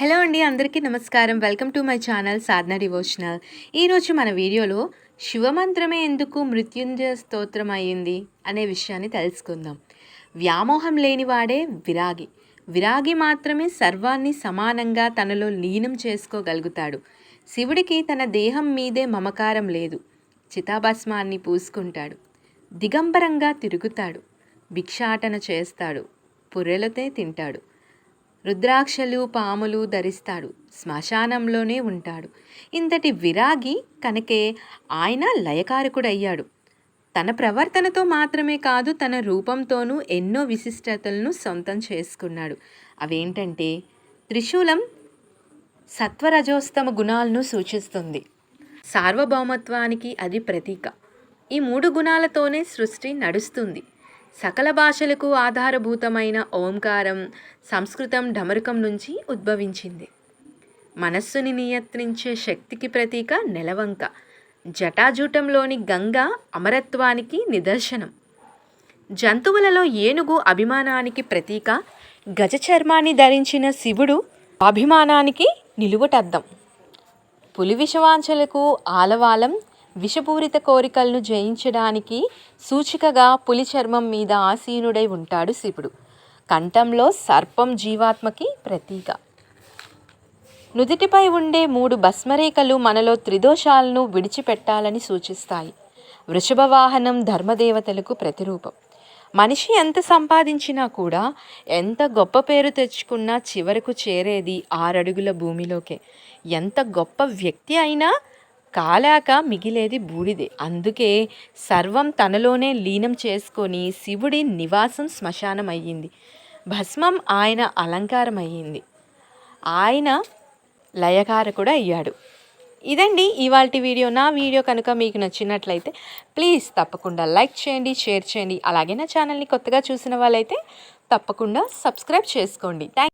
Hello అండి అందరికీ నమస్కారం. Welcome to my channel Sadhana devotional. ఈరోజు మన వీడియోలో శివమంత్రమే ఎందుకు మృత్యుంజయ స్తోత్రం అయ్యింది అనే విషయాన్ని తెలుసుకుందాం. వ్యామోహం లేనివాడే విరాగి. విరాగి మాత్రమే సర్వాన్ని సమానంగా తనలో లీనం చేసుకోగలుగుతాడు. శివుడికి తన దేహం మీదే మమకారం లేదు. చితాభస్మాన్ని పూసుకుంటాడు. దిగంబరంగా తిరుగుతాడు. భిక్షాటన చేస్తాడు. పుర్రెలతే తింటాడు. రుద్రాక్షలు పాములు ధరిస్తాడు. శ్మశానంలోనే ఉంటాడు. ఇంతటి విరాగి కనుకే ఆయన లయకారకుడయ్యాడు. తన ప్రవర్తనతో మాత్రమే కాదు తన రూపంతోనూ ఎన్నో విశిష్టతలను సొంతం చేసుకున్నాడు. అవేంటంటే త్రిశూలం సత్వరజోస్తమ గుణాలను సూచిస్తుంది. సార్వభౌమత్వానికి అది ప్రతీక. ఈ మూడు గుణాలతోనే సృష్టి నడుస్తుంది. సకల భాషలకు ఆధారభూతమైన ఓంకారం సంస్కృతం ఢమరుకం నుంచి ఉద్భవించింది. మనస్సుని నియంత్రించే శక్తికి ప్రతీక నెలవంక జటాజూటంలోని గంగ అమరత్వానికి నిదర్శనం. జంతువులలో ఏనుగు అభిమానానికి ప్రతీక గజ చర్మాన్ని ధరించిన శివుడు అభిమానానికి నిలువటద్దం. పులి విషవాంఛలకు ఆలవాలం విషపూరిత కోరికలను జయించడానికి సూచికగా పులి చర్మం మీద ఆసీనుడై ఉంటాడు శివుడు. కంఠంలో సర్పం జీవాత్మకి ప్రతీక. నుదిటిపై ఉండే మూడు భస్మరేఖలు మనలో త్రిదోషాలను విడిచిపెట్టాలని సూచిస్తాయి. వృషభ వాహనం ధర్మదేవతలకు ప్రతిరూపం. మనిషి ఎంత సంపాదించినా కూడా ఎంత గొప్ప పేరు తెచ్చుకున్నా చివరకు చేరేది ఆరడుగుల భూమిలోకే. ఎంత గొప్ప వ్యక్తి అయినా కాలాక మిగిలేది బూడిదే. అందుకే సర్వం తనలోనే లీనం చేసుకొని శివుడి నివాసం శ్మశానం అయ్యింది భస్మం ఆయన అలంకారం అయ్యింది ఆయన లయకారకుడు అయ్యాడు. ఇదండి ఇవాళ వీడియో. నా వీడియో కనుక మీకు నచ్చినట్లయితే ప్లీజ్ తప్పకుండా లైక్ చేయండి షేర్ చేయండి. అలాగే నా ఛానల్ని కొత్తగా చూసిన వాళ్ళైతే తప్పకుండా సబ్స్క్రైబ్ చేసుకోండి. థ్యాంక్